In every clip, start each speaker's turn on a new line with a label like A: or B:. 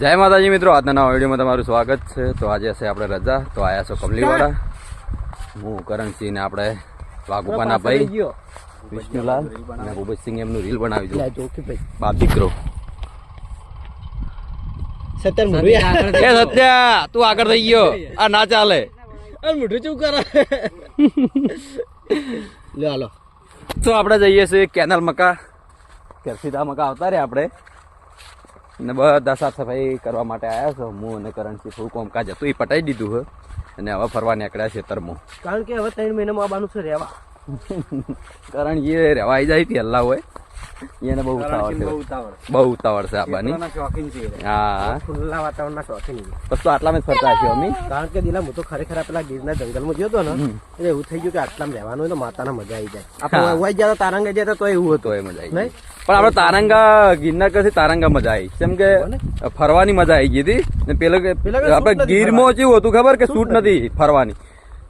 A: જય માતાજી મિત્રો આજના નવા વિડીયોમાં તમારું સ્વાગત છે. તો આજે હશે આપણે રજા. તો આયા છો કમલીવાળા. હું કરણસિંહ ને આપણે વાઘુપાના ભાઈ વિષ્ણુલાલ અને ભૂપતસિંહ એમનું રીલ બનાવી દીધું. બાપ દીકરો. સત્યા તું આગળ થઈ ગયો. આ ના ચાલે.
B: અરે મોઢું ચૂપ કરે? લે હાલો.
A: તો આપણે જઈએ છીએ કેનલ મકા. કેરસીદા મકા આવતા રે આપણે. ને બધા સાફ સફાઈ કરવા માટે આવ્યા છો. હું અને કરણસિંહ થોડું કોમકાજ હતું એ પટાઈ દીધું હે અને હવે ફરવા નીકળ્યા છે તરમો.
B: કારણ કે હવે ત્રણ મહિનામાં આવવાનું છે રહેવા.
A: કારણ એ રહેવા આવી જાય પહેલા હોય. એને બહુ ઉતાવળ છે. બહુ ઉતાવળ. છે આબાની હા.
B: ખુલ્લા વાતાવરણના શોખીન
A: બસ તો આટલામાં જ ફરતા છીએ અમે.
B: કારણ કે દિલા હું તો ખરેખર પેલા ગીરના જંગલમાં ગયો હતો ને એટલે એવું થઈ ગયું કે આટલામાં રહેવાનું હોય તો માતાના મજા આવી જાય. આપણે ઉવાઈ ગયા તારંગ ગયા તો એવું હતું.
A: એ મજા આવી? પણ આપણે તારંગા ગિરનાર કરતી તારંગા મજા આવી કેમ કે ફરવાની મજા આવી ગઈ હતી. ને પેલો આપણે ગીરમાં કેવું હતું ખબર કે શૂટ નથી ફરવાની?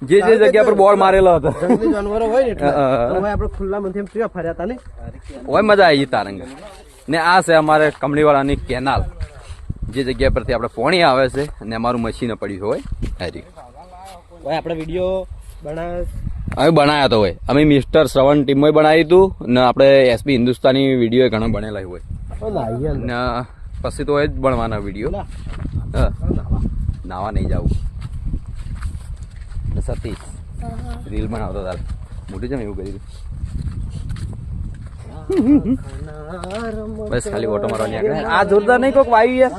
A: જે જે જગ્યા પર બોર્ડ મારેલો હતો.
B: જંગલી જાનવરો હોય ને એટલે હવે આપણે ખુલ્લા મનથી કેવા ફર્યા હતા ને?
A: હોય મજા આવી તારંગ ને આ છે અમારે કમળીવાળાની કેનાલ. જે જગ્યા પરથી આપણે પોણી આવે છે અને અમારું મશીન પડ્યું હોય હારી.
B: હવે આપણે વીડિયો બનાવ
A: અમે બનાવ્યા તો હોય. અમે મિસ્ટર શ્રવણ ટીમમાં બનાવ્યું હતું ને આપણે એસપી હિન્દુસ્તાની વીડિયો ઘણા બનેલા હોય. ને. પછી તો એ જ બનવાના વીડિયો. હા. નાવા નહીં જવું. સતીશ રીલ બનાવતો તાર. મોટી છે એવું કરી બસ ખાલી ઓટો મારવાની આગળ આ જોરદાર નહીં કોક વાયુ યાર.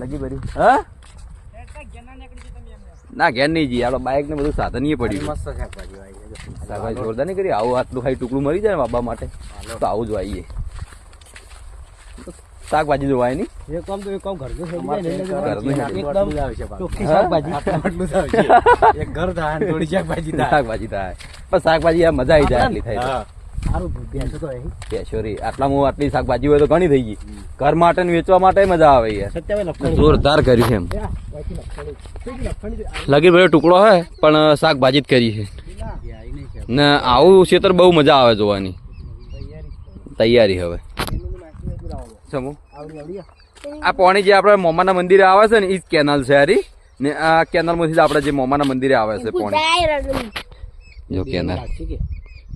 A: લગી ભરી હા? ના ઘેર નહીં જઈએ. આપણે બાઇક ને બધું સાધન પડ્યું
B: મસ્ત શાકભાજી
A: જોરદાર નહીં કરી. આવું આટલું ખાલી ટુકડું મરી જાય ને બાબા માટે તો આવું જ વાઈએ. શાકભાજી જોવાય નહીં
B: એક કામ તો એક કામ ઘરનું થઈ જાય ને એટલે
A: ઘરનું
B: એકદમ ચોખ્ખી શાકભાજી. એક ઘર થાય થોડી શાકભાજી થાય.
A: શાકભાજી થાય. પણ શાકભાજી આ મજા આવી જાય આટલી થાય આટલી શાકભાજી હોય તો ઘણી થઈ ગઈ. ઘર માટે વેચવા માટે મજા આવે યાર. જોરદાર કર્યું છે એમ? લગી ભાઈ ટુકડો હે પણ શાકભાજી જ કરી છે. ને. આવું ક્ષેત્ર બહુ મજા આવે જોવાની. તૈયારી હવે.
B: આવડી આ.
A: પોણી જે આપણે મોમાના મંદિરે આવે છે ને એ જ કેનાલ છે હારી. ને આ કેનાલમાંથી આપણે જે મોમાના મંદિરે આવે છે પાણી. જો કેનાલ.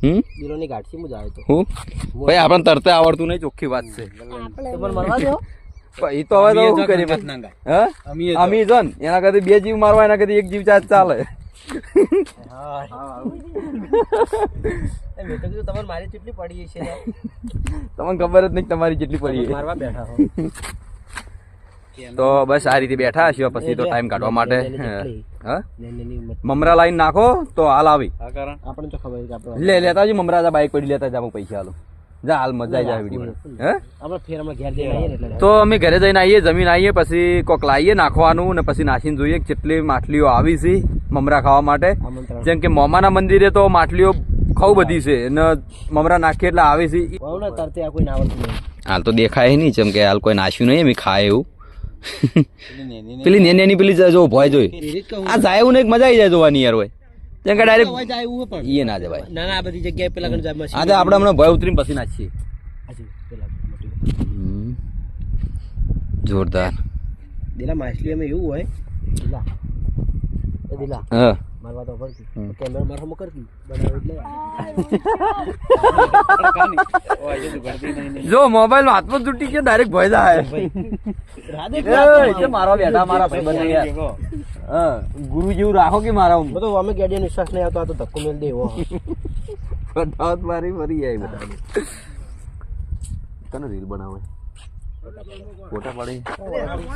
A: હમ?
B: બિલોની ગાંઠી મુજ આવે તો.
A: હું? ભાઈ આપણને તરતે આવડતું નહીં ચોખ્ખી વાત છે.
B: પણ મરવા દો.
A: એ તો હવે તો શું કરીએ પછી? જો. એના કરતા બે જીવ મારવા એના કરતી એક જીવ ચાર્જ ચાલે.
B: એ મેં તો કીધું તમારે મારી ચૂંટણી પડી છે ને.
A: તમને ખબર જ નહીં તમારી જેટલી પડી છે.
B: મારવા બેઠા હો.
A: તો બસ આ રીતે બેઠા છીએ પછી તો ટાઈમ કાઢવા માટે. મમરા લાઈન નાખો તો હાલ આવી.
B: આપણને તો ખબર છે કે આપણે
A: લે લેતા આવજો મમરા જા બાઈક પડી લેતા જા પૈસા હાલું જા હાલ મજા આવી જાય વીડિયો હે?
B: આપણે ફેર હમણાં ઘેર જઈને આવીએ ને એટલે
A: તો અમે ઘરે જઈને આવીએ જમીન આવીએ પછી કોક લાવીએ નાખવાનું ને પછી નાસીને જોઈએ કે કેટલી માછલીઓ આવી છે. મમરા ખાવા માટે. જેમ કે મોમાના મંદિરે તો માછલીઓ ખાવ બધી છે. અને મમરા નાખીએ એટલે આવે છે.
B: ને ના
A: હાલ તો દેખાય નહીં જેમ કે હાલ કોઈ નાશ્યું નહીં એમ ખાય એવું. પેલી નેની નેની પેલી જો ભોય જોઈ. આ જાય એવું નહીં મજા આવી જાય જોવાની યાર હોય. જેમ કે ડાયરેક્ટ એ ના જવાય.
B: ના ના આ બધી જગ્યાએ પેલા ગણ જાય
A: આજે આપણે હમણાં ભય ઉતરીને પછી નાખીએ. જોરદાર.
B: દેલા માછલી અમે એવું હોય. એ દિલા
A: હા
B: મારવા તો પડતી કેમેરા માર હમ કરતી એટલે
A: જો મોબાઈલ હાથમાં તૂટી ગયો ડાયરેક્ટ ભય જાય એટલે મારા બેઠા મારા ભાઈબંધો યાર ગુરુ જેવું રાખો કે મારા
B: બધો અમે ગેડિયા વિશ્વાસ નહીં આવતો આ તો ધક્કો મેલ
A: દેવો મારી ફરી જાય બધા તને રીલ બનાવે ફોટા પડી.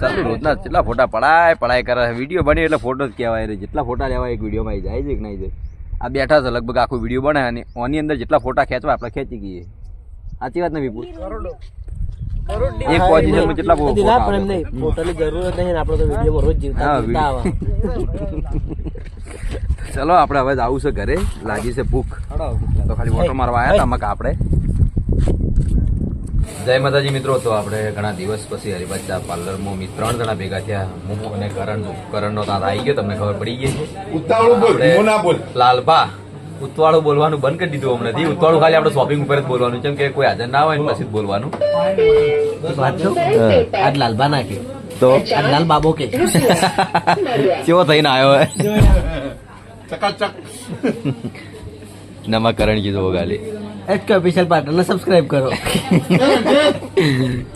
A: ચાલુ રોજના કેટલા ફોટા પડાય પડાય કરે. વીડિયો બને એટલે ફોટો જ કહેવાય રે. જેટલા ફોટા લેવાય એક વિડીયોમાં આવી જાય છે કે નહીં જાય. આ બેઠા છે લગભગ આખો વીડિયો બને અને ઓની અંદર જેટલા ફોટા ખેંચવા આપણે ખેંચી ગઈએ. સાચી વાત ને વિપુલ? એક પોઝિશનમાં કેટલા ફોટા
B: પણ એમ નહીં. ફોટોની જરૂર જ નહીં આપણે તો રોજ જીવતા આવા.
A: ચલો આપણે હવે આવું છે ઘરે. લાગી છે ભૂખ. તો ખાલી ઓટો મારવા આવ્યા હતા આપણે જય માતાજી મિત્રો તો આપણે ઘણા દિવસ પછી હરિભાચા પાર્લરમાં અમે ત્રણ જણા ભેગા થયા. હું અને કરણ કરણનો તાત આવી ગયો તમને ખબર પડી ગઈ છે?
C: ઉતાવળું
A: લાલભા ઉતવાળું બોલવાનું બંધ કરી દીધું હમણાંથી. ઉતવાળું ખાલી આપણે શોપિંગ ઉપર જ બોલવાનું. છે કેમ કે કોઈ હાજર ના હોય ને પછી જ બોલવાનું.
B: વાત તો
A: હા.
B: આજ લાલભા નાખે
A: તો?
B: આજ લાલ બાબો કે
A: કેવો થઈને આવ્યો ચકાચક. નમા કરણ કીધું ગાલી.
B: એચ કે ઓફિશિયલ પાર્ટનરને સબસ્ક્રાઇબ કરો.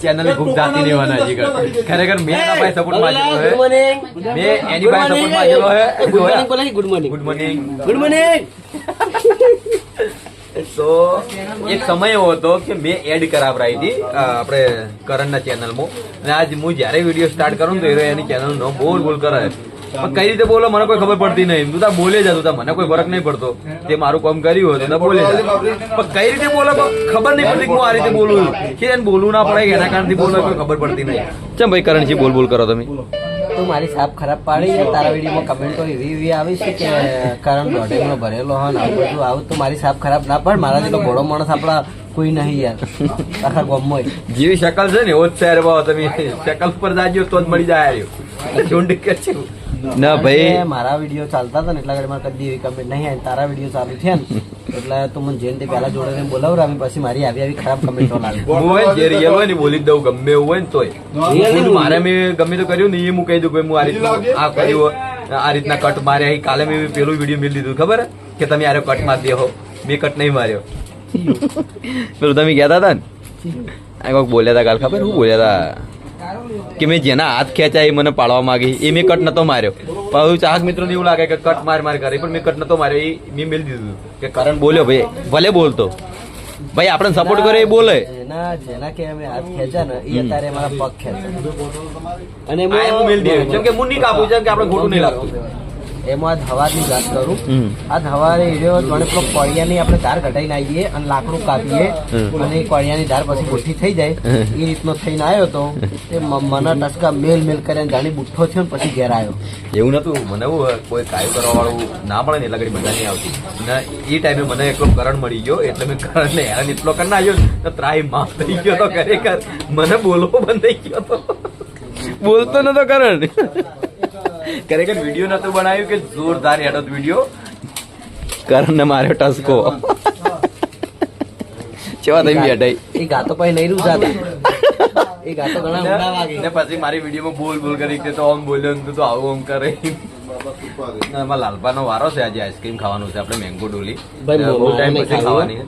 A: ચેનલ ખૂબ જાતી હજી કર. ખરેખર મેં એના ભાઈ સપોર્ટ માંગેલો હે. મેં એની ભાઈ સપોર્ટ માંગેલો હે.
B: ગુડ મોર્નિંગ બોલા good morning
A: good morning
B: good morning
A: તો એક સમય એવો હતો કે મેં એડ કરાવરાઈ હતી આપણે કરણના ચેનલમાં અને આજ હું જ્યારે વીડિયો સ્ટાર્ટ કરું તો એની ચેનલનો બોલ બોલ કરે પણ કઈ રીતે બોલો મને કોઈ ખબર પડતી નહીં. તું બોલે જ તું મને કોઈ ફરક નહીં પડતો. તે મારું કામ કર્યું હોય તો બોલે પણ કઈ રીતે બોલો ખબર નહીં પડતી હું આ રીતે બોલું કે એને બોલવું ના પડે એના કારણથી બોલો કોઈ ખબર પડતી નહીં. ચમ ભાઈ કરણજી બોલ બોલ કરો તમે.
B: તું મારી સાફ ખરાબ પાડી છે તારા વિડીયોમાં કમેન્ટો એવી એવી આવી છે કે કરણ દોઢેકનો ભરેલો હોય ને આવું બધું આવું તો મારી સાપ ખરાબ ના પડ. મારા જેટલો ભોળો માણસ આપણા કોઈ નહીં યાર. આખા ગામમાં
A: જેવી શકલ છે ને એવો જ છે તમે શકલ પર જાજો તો જ મળી જાય. રહ્યો ઝુંડ કે છે. ના
B: ભાઈ. મારા વીડિયો ચાલતા હતા ને એટલા ઘડી મારે કદી એવી કમેન્ટ નહીં આવી. તારા વીડિયો ચાલુ થયા ને એટલે તું મને જઈને તે પહેલા જોડે બોલાવરાવી પછી મારી આવી આવી ખરાબ કમેન્ટો લાવી.
A: હું જે રિયલ હોય ને બોલી દઉં ગમે એવું હોય ને તોય. મારે મેં ગમે તો કર્યું ને એ હું કહી દઉં કે હું આ રીતનું આ કર્યું આ રીતના કટ માર્યા કાલે મેં પેલું વીડિયો મેં લીધું ખબર કે તમે આરે કટ માર દે હો મેં કટ નહીં માર્યો. પેલું તમે કહેતા હતા ને? આ કોઈક બોલ્યા હતા કાલ ખબર? હું બોલ્યા હતા? કે મેં જેના હાથ ખેંચ્યા એ મને પાડવા માંગી. એ મેં કટ નતો માર્યો. પણ ચાહક મિત્રોને એવું લાગે કે કટ માર માર કરે. પણ મેં કટ નતો માર્યો. એ મેં મેળ દીધું. કે કરણ બોલ્યો ભાઈ ભલે બોલતો. ભાઈ આપણે સપોર્ટ કરે એ બોલે.
B: જેના જેના કે અમે હાથ ખેંચ્યા ને એ અત્યારે મારા પગ ખેંચે. અને
A: મેલ દે. જેમ કે મુન્ની કાપું જેમ કે આપણે ખોટું નહીં લાગતું.
B: એમાં આજ હવાની વાત કરું. આજ હવારે હીરો જોડે પેલો કોળિયાની આપણે ધાર કઢાઈને આવીએ અને લાકડું કાપીએ અને એ કોળિયાની ધાર પછી બુઠ્ઠી થઈ જાય. એ રીતનો થઈને આવ્યો તો એ મને ટસકા મેલ મેલ કરીને જાણી બુઠ્ઠો થયો ને પછી ઘેર આવ્યો.
A: એવું નતું. મને એવું કોઈ કાયું કરવા વાળું ના મળે ને એટલે ઘડી મજા નહીં આવતી. ને એ ટાઈમે મને એકલો કરણ મળી ગયો એટલે મેં કરણને હેરાન એટલો કરી નાખ્યો તો ત્રાહી માફ થઈ ગયો તો ખરેખર. મને બોલવો બંધ થઈ ગયો તો. બોલતો નતો કરણ. ખરેખર વીડિયો નતો બનાવ્યું કે જોરદાર હેડો વીડિયો કરણને માર્યો ટસકો. ચેવા થઈ બેઠાઈ
B: એ ગાતો પછી નહીં રૂજાતા એ ગાતો ઘણા ઊંડા વાગે.
A: ને પછી મારી વિડીયોમાં બોલ બોલ કરી કે તો આમ બોલ્યો ને તો આવું આમ કરે. એમાં લાલપાનો વારો છે આજે આઈસ્ક્રીમ ખાવાનું છે આપણે મેંગો ડોલી. બહુ ટાઈમ પછી ખાવાની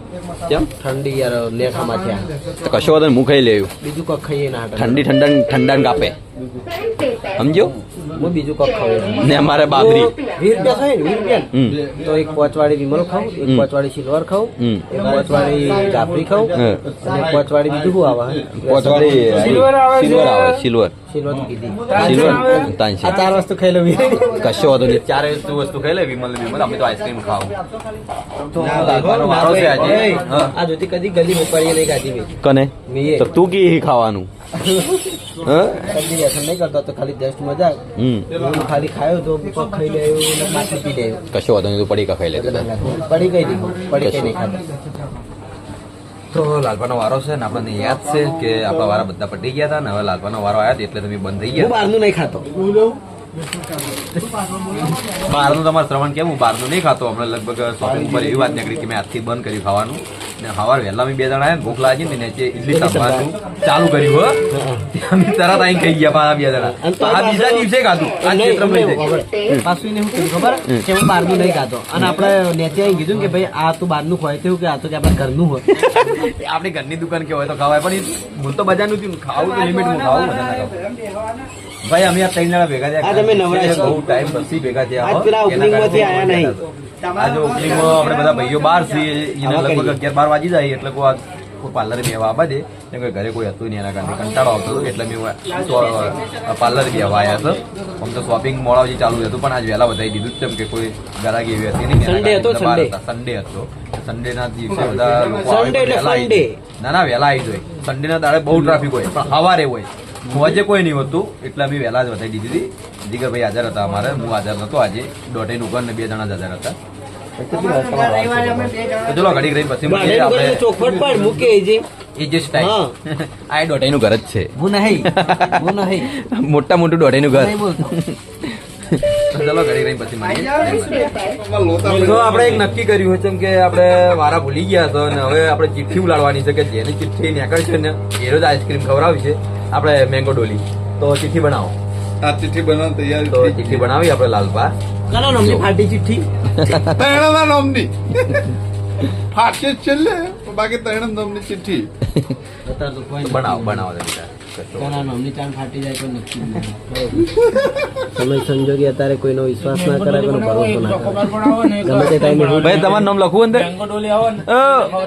A: કેમ?
B: ઠંડી યાર લેખામાં થયા
A: તો કશો વાંધો હું ખાઈ લેવું
B: બીજું ખાઈએ ના
A: ઠંડી ઠંડા ઠંડા કાપે. સમજો
B: હું બીજું કોક ખાવું
A: ને અમારે બાબરી
B: વીસ રૂપિયા થાય ને વીસ રૂપિયા તો એક પોચવાળી વિમલ ખાઉં એક. પોચવાળી સિલ્વર ખાઉં એક પોચવાળી જાફરી ખાઉં
A: હમ.
B: અને એક પોચવાળી બીજું શું આવે?
A: પોચવાળી સિલ્વર આવે સિલ્વર
B: સિલ્વર. તો કીધી.
A: સિલ્વર. તાન છે.
B: આ ચાર વસ્તુ ખાઈ લેવી
A: કશો વાંધો નહીં. ચાર વસ્તુ વસ્તુ ખાઈ લે વિમલ વિમલ. અમે તો આઈસ્ક્રીમ ખાવું. વારો છે આજે.
B: આ જોતી કદી ગલી મુપાડીએ નહીં ખાધી મેં.
A: કને? તો તું કી ખાવાનું? હા?
B: કદી વ્યસન નહીં કરતો તો ખાલી જસ્ટ મજા
A: હમ.
B: હું ખાલી ખાયો તો ખાઈ લે ને પી લે
A: કશો વાંધો નહીં તું પડીકા ખાઈ લે
B: પડી ગઈ પડી નહીં ખાતા
A: તો લાલપાનો વારો છે ને આપણને યાદ છે કે આપણા વારા બધા પટી ગયા હતા ને હવે લાલપાનો વારો આવ્યા હતા એટલે તમે બંધ થઈ ગયા.
B: બહારનું નહીં ખાતો.
A: બહારનું તમારે શ્રવણ કેમ હું બહારનું નહીં ખાતો. હમણાં લગભગ શોપિંગ ઉપર એવી વાત નીકળી કે મેં આજથી બંધ કર્યું ખાવાનું. ને સવાર વહેલા મેં બે જણા આવ્યા ભૂખ લાગી ને નીચે ઇડલી સાંભારનું ચાલુ કર્યું હો. અમે તરત અહીં ખાઈ ગયા પાછા બે જણા. આ બીજા દિવસે ખાધું. આ ક્ષેત્રમાં લઈ.
B: પાછું એને શું કીધું ખબર? કે હું બહારનું નહીં ખાતો. અને આપણે નેચે અહીં કીધું કે ભાઈ આ તો બહારનું ખોય થયું કે આ તો કે આપણે ઘરનું હોય.
A: જાય. આપણી ઘરની દુકાન કે હોય તો ખવાય પણ હું તો બજારનું થયું ખાવું તો લિમિટ હું ખાવું બધા ભાઈ અમે આ ત્રણ જણા ભેગા થયા.
B: તમે
A: બહુ ટાઈમ પછી ભેગા થયા
B: આજ પેલા
A: એના
B: opening માંથી આયા નહીં.
A: આજે ઓપનિંગમાં આપણે બધા ભાઈઓ બહાર છીએ. લગભગ અગિયાર બાર વાગી જાય એટલે કોઈ કોઈ પાર્લર બેવા આવવા દે. કેમ કે ઘરે કોઈ હતું નહીં એના કારણે કંટાળો આવતો હતો એટલે મેં બી બેવા આવ્યા હતો. આમ તો શોપિંગ મોડા સુધી ચાલુ હતું પણ આજ વહેલા વધારી દીધું કેમ કે કોઈ ગરાગી એવી હતી નહીં
B: સન્ડે હતો,
A: સન્ડે હતો. સન્ડે ના દિવસે બધા લોકો આવે. ના ના વહેલા આવી જાય. સન્ડે ના દાડે બહુ ટ્રાફિક હોય પણ સવારે હોય. મોજે કોઈ નહીં હતું એટલે અમે વહેલા જ વધારી દીધી હતી. જીગરભાઈ હાજર હતા અમારે હું હાજર નહોતો આજે. દોઢેન ઉપર ને બે જણા જ હાજર હતા. ચલો ઘડી રહીને પછી આપણે.
B: ચોખવટ પણ મૂકે જે.
A: એ જે સ્ટાઈલ આ એ દોઢાઈનું ઘર જ છે.
B: હું નહીં હું નહીં.
A: મોટા મોટું દોઢાઈનું ઘર.
B: નહીં બોલતો.
A: ચલો ઘડી પછી તો આપણે એક નક્કી કર્યું છે કે આપણે વારા ભૂલી ગયા હતા અને હવે આપણે ચિઠ્ઠી ઉલાડવાની છે કે જેની ચિઠ્ઠી નીકળશે ને એ રોજ આઈસ્ક્રીમ ખવડાવી છે. આપણે મેંગો ડોલી. તો ચિઠ્ઠી બનાવો.
C: આ ચિઠ્ઠી બનાવવાની તૈયારી
A: તો ચિઠ્ઠી બનાવી આપણે લાલપા
B: કના નોમની ફાટી ચિઠ્ઠી
C: તૈણાના નોમની. ફાટી જ છેલ્લે. બાકી તૈણા નોમની ચિઠ્ઠી
A: બનાવો બનાવો બેટા
B: સમય સંજોગે અત્યારે કોઈનો વિશ્વાસ ના કરે કોઈનો ભરોસો ના કરે ગમે તે ટાઈમે
A: ભાઈ તમારું નામ લખવું અંદર?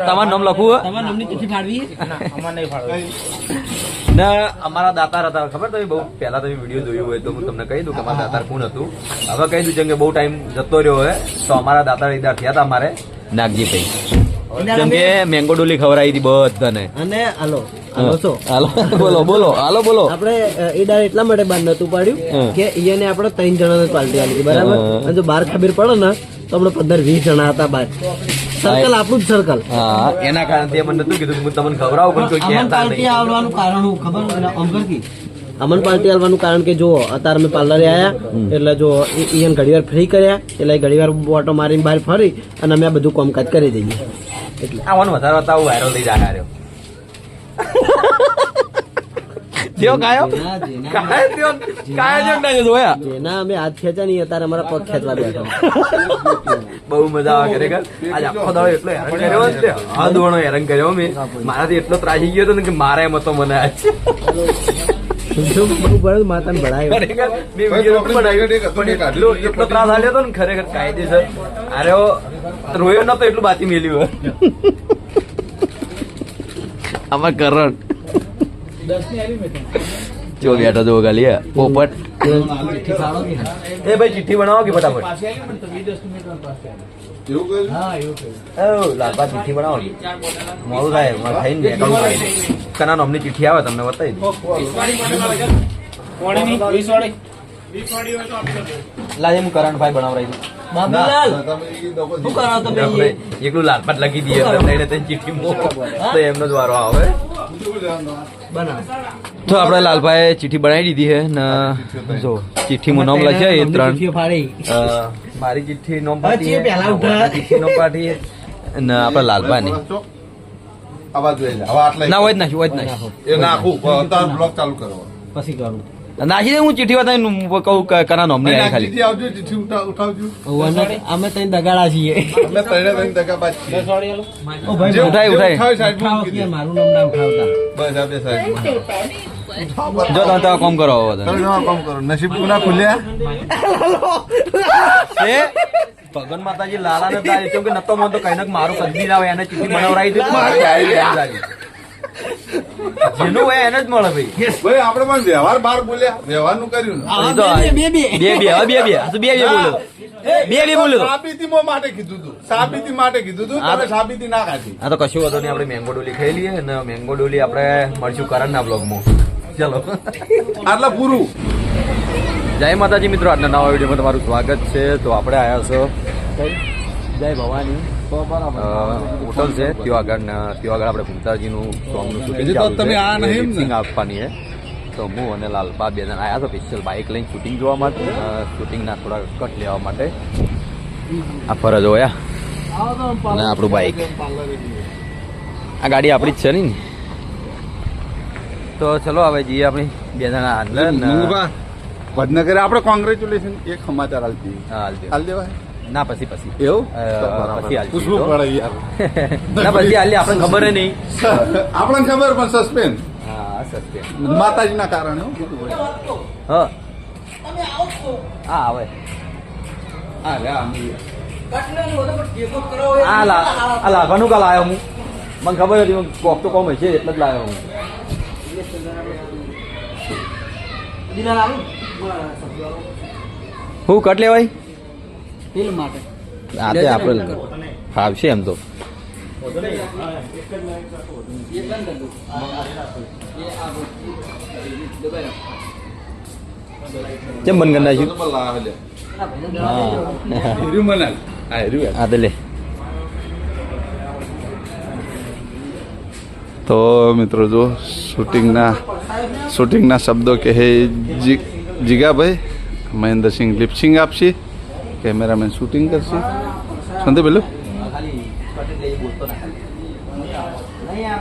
A: તમારું નામ લખવું ને અમારા દાતાર હતા ખબર તમે? બહુ પહેલા તમે વીડિયો જોયું હોય તો હું તમને કહી દઉં કે અમારા દાતાર કોણ હતું. હવે કહી દઉં જેમ કે બહુ ટાઈમ જતો રહ્યો હોય તો અમારા દાતાર ઈદાર થયા હતા અમારે નાગજીભાઈ. જેમ કે મેંગો ડોલી ખવડાવી હતી બધાને.
B: અને હાલો હાલો
A: બોલો બોલો હાલો બોલો.
B: આપણે ઈડા એટલા માટે બાર નતું પાડ્યું. કે ઈયાને આપણે ત્રણ જણાને પાલટી આલી હતી બરાબર? અને જો બાર ખબર પડે ને તો આપણે પંદર વીસ જણા હતા બાર સર્કલ આપણું જ સર્કલ.
A: હા. એના કારણે તે મને નતું કીધું કે હું તમને ખવડાવું પણ કોઈ કહેતા નહીં.
B: આવવાનું કારણ હું ખબર? કી અમન પાર્ટી આવવાનું કારણ કે જો અત્યારે અમે પાર્લરે આવ્યા એટલે જો ઈયન ઘડીવાર ફ્રી કર્યા એટલે ઘડીવાર ઓટો મારીને બહાર ફરી અને અમે આ બધું કામકાજ કરી દઈએ. એટલે.
A: આવવાનું વધારે હતા વાયરલ થઈ જાય રહ્યો. કાયો
B: જેના- જેના-
A: કાયો તેવો- કાયો ના જોયા
B: જેના અમે હાથ ખેંચ્યા નહીં અત્યારે અમારા પગ ખેંચવા બેઠા.
A: બહુ મજા આવે ખરેખર આજ આખો દાડો એટલો હેરાન કર્યો ને હા દોણો હેરાન કર્યો મેં. મારાથી એટલો ત્રાસી ગયો હતો ને કે મારે એમ હતો મને આજ. ખરેખર કાયદેસર અરે રોયો નતો એટલું બાતી મેલ્યું આમાં કરણ જો બેઠો જો ગાલી. પોપટ? એ ભાઈ ચિઠ્ઠી બનાવો કે ફટાફટ
C: એવું
A: ઓ ચિઠ્ઠી બનાવો. મોડું થાય મારે થઈને કામ કના નામની ચિઠ્ઠી આવે તમને બતાવી દઉં લાજે હું કરણભાઈ બનાવરાઈ દઉં
B: બાબુલાલ શું કરો તમે
A: એકલું લાલપાટ લખી દઈએ એટલે લઈને તને ચિઠ્ઠી મોકલો. તો એમનો જ વારો આવે. તો આપણે લાલભાઈ ચિઠ્ઠી બનાવી દીધી છે ને જો ચિઠ્ઠીમાં નામ લખ્યા એ ત્રણ. મારી ચિઠ્ઠી
B: નો ઉઠા.
A: ચિઠ્ઠી નો પાટી ને આપણે લાલભાઈ
C: આવાજ જોઈ લે. હવે આટલા
A: ના હોય જ નાખી હોય જ નાખી.
C: નાખું બ્લોક ચાલુ કરો.
B: પછી કરું.
A: નાખી દે હું ચિઠ્ઠી વાત કહું કરા નામની આવી ખાલી.
C: આવજો ચીઠી ઉઠાવજો.
B: અમે તઈ દગાડા છીએ.
C: અમે છીએ.
B: ઓ ભાઈ
A: ઉઠાય, ઉઠાય.
B: મારું નામ ના ઉઠાવતા.
C: બસ આ બે સાઈડમાં.
A: જો તમે તમે કોમ કરો હવે તમે.
C: તમે કામ કરો. નસીબ ના ખુલ્યા.
A: એ ભગવાન માતાજી લાલા ને તારી કેમ કે નતો મન તો કઈ મારું કદી ના હોય એને ચીઠી બનાવરાઈ દીધું. મારી આવી. જેનું હોય એને જ મળે ભાઈ.
C: ભાઈ આપણે પણ વ્યવહાર બહાર બોલ્યા. ને.
A: તો
B: બે, બે, બે.
A: બે. બે બે બે બે. બે બોલ્યો. બે બે બોલ્યો. તો.
C: માટે કીધું તું. સાબિતી માટે કીધું તું. તમે સાબિતી ના કાઢી.
A: આ તો કશું વાંધો નહીં આપણે મેંગો ડોલી ખાઈ લઈએ અને મેંગો ડોલી આપણે મળશું કરણના બ્લોગમાં ચલો.
C: આટલા પૂરું.
A: જય માતાજી મિત્રો આજના નવા વિડીયોમાં તમારું સ્વાગત છે. તો આપણે આવ્યા છો. જય ભવાની. હોટલ છે ત્યાં આગળ ત્યાં આગળ આપણે ભૂમતાજીનું સોંગનું શૂટિંગ
C: ને?
A: આપવાની છે. તો હું અને લાલપા બે જણા આવ્યા છો સ્પેશિયલ બાઇક લઈને શૂટિંગ જોવા માટે. શૂટિંગના થોડા કટ લેવા માટે. આ ફરજ હોયા અને આપણું બાઇક આ ગાડી આપણી જ છે નહીં ને? તો ચલો હવે જઈએ આપણે બે જણા અંદર
C: વડનગરે આપણે કોંગ્રેચ્યુલેશન એક સમાચાર હાલતી
A: હા, હાલ
C: દેવાય?
A: ના પછી પછી.
C: એવું?
A: પછી
C: પૂછવું પડે યાર.
A: ના પછી હાલી આપણને ખબર નહીં.
C: આપણને ખબર પણ સસ્પેન્સ
A: હા સસ્પેન્સ
C: માતાજીના કારણે હો.
A: હા. હા આવે. આ લા આ લાભાનું કાલ આવ્યો હું. મને ખબર હતી કોક તો કોમ હશે એટલે જ લાવ્યો હું. હું કટ લેવાય?
B: ફિલ્મ માટે.
A: આ તે આપણે ફાવશે એમ તો. કેમ બંધ કરી નાખ્યું. હા. લે.
C: તો મિત્રો જો શૂટિંગના શૂટિંગના શબ્દો કહે જીગાભાઈ મહેન્દ્રસિંહ લિપસિંગ આપશે કેમેરામેન શૂટિંગ કરશે. સંદીપ પેલું
D: નહીં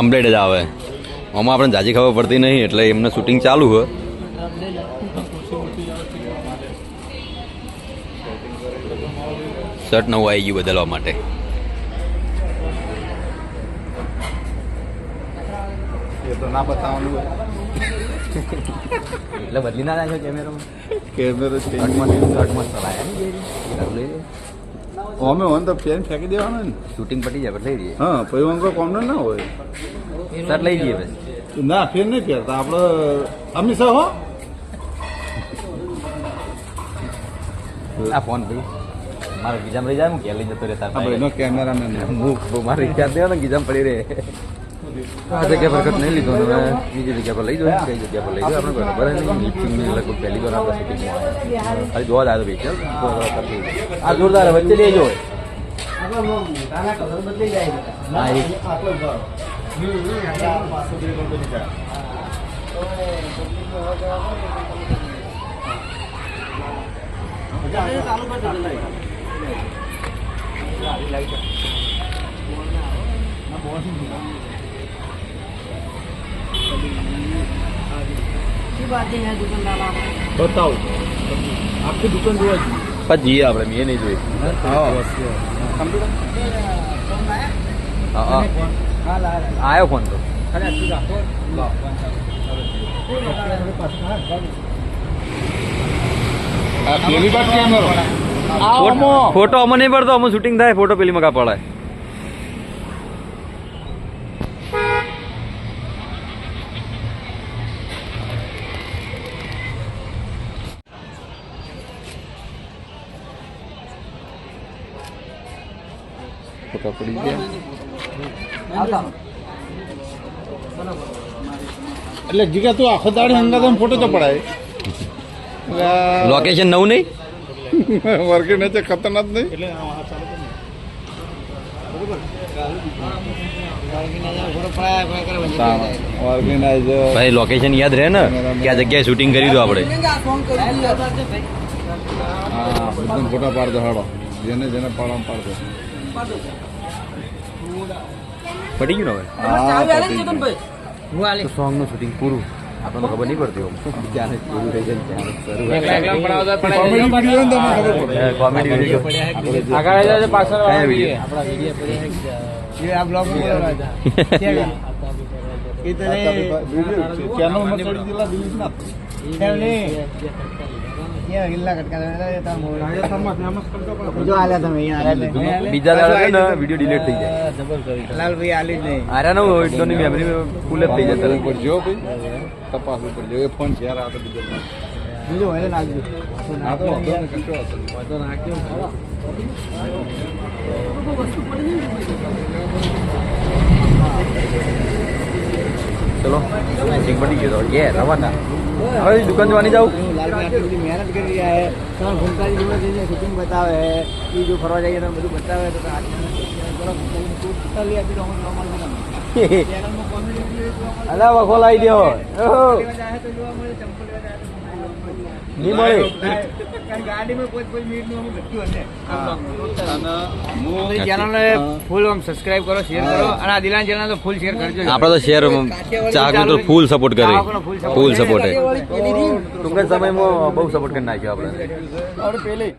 A: કમ્પ્લીટ જ આવે. આમાં આપણે જાજી ખબર પડતી નહીં એટલે એમને શૂટિંગ ચાલુ હોય. શર્ટ નવું આવી ગયું બદલવા માટે.
C: એ તો ના બતાવવાનું
A: એટલે બદલી ના રાખ્યો કેમેરામાં
C: કેમેરો અમે હોય તો ફેન ફેંકી દેવાનો ને.
A: શૂટિંગ પટી જાય લઈ જઈએ
C: હા પછી વાંકો કોમનો ના હોય.
A: સર લઈ જઈએ પછી.
C: ના ફેર નહીં પહેરતા આપણે હંમેશા હો.
A: આ ફોન ભાઈ. મારો ગીજામ રહી જાય હું કે લઈ જતો રહેતા
C: કેમેરામેન
A: હું મારે રિચાર્જ દેવાના ગીજામ પડી રહે. આ જગ્યા પર કટ નહીં લીધો ને હવે બીજી જગ્યા પર લઈ જાઓ કઈ જગ્યા પર લઈ જાઓ આપણે બરાબર નહીં લિફ્ટિંગની લગભગ પહેલી વાર આપણે આવ્યા. ખાલી જોવા જ આવ્યો ભાઈ ચાલ આ જોરદાર વચ્ચે લેજો
D: મોટાના કલર
C: બતાવો. આખી દુકાન જોવા
A: પછી જઈએ આપણે મેં નહીં જોઈ. આવ્યો ફોન તો. ફોટો- ફોટો અમને નહીં પડતો અમે શૂટિંગ થાય ફોટો પેલી માં પડાય
C: ફોટા પડી ગયા. એટલે જીગા તું આખો દાડી હંગાત ફોટો તો પડાય.
A: લોકેશન નવું નહીં?
C: વર્કિંગ નીચે ખતરનાક નહીં. ઓર્ગેનાઇઝર
A: ભાઈ લોકેશન યાદ રહે ને? કે આ જગ્યાએ શૂટિંગ કરી દો આપણે.
C: હા ફોટા પાડતો હાડો જેને જેને પાડવા પાડતો
A: પડી ગયું ને
C: હા.
A: હવે સોંગનું શૂટિંગ પૂરું. આપણને ખબર નહીં પડતી ક્યારે પૂરું થઈ જાય
C: કોમેડી વીડિયો
A: કયા
C: ચેનલ માં છોડી ગયેલા દિલ્હી ના.
A: બીજા દાડે ને વીડિયો ડિલીટ થઈ જાય આર્યા નો વિડીયોની મેમરી ફૂલ થઈ જાય તરત.
C: ઉપર જો ભાઈ તપાસ ઉપર જો એ ફોન આવતો બીજો તો હશે.
A: ચલો બની ગયો તો યે રવાના હવે દુકાન જવાની જાઉં
E: મહેનત કરી રહ્યા છે. ત્રણ ભૂમતાજી જોડે જઈને શૂટિંગ બતાવે એ જો ફરવા જઈએ તો બધું બતાવે તો
A: અલા વખો લાવી દો નહીં મળે.
E: અને આ દિલાન તો ફૂલ શેર કરજો
A: આપણે તો શેર ચાહક તો ફૂલ સપોર્ટ કરે. ફૂલ સપોર્ટ ટૂંક સમયમાં બહુ સપોર્ટ કરી નાખ્યો આપણે.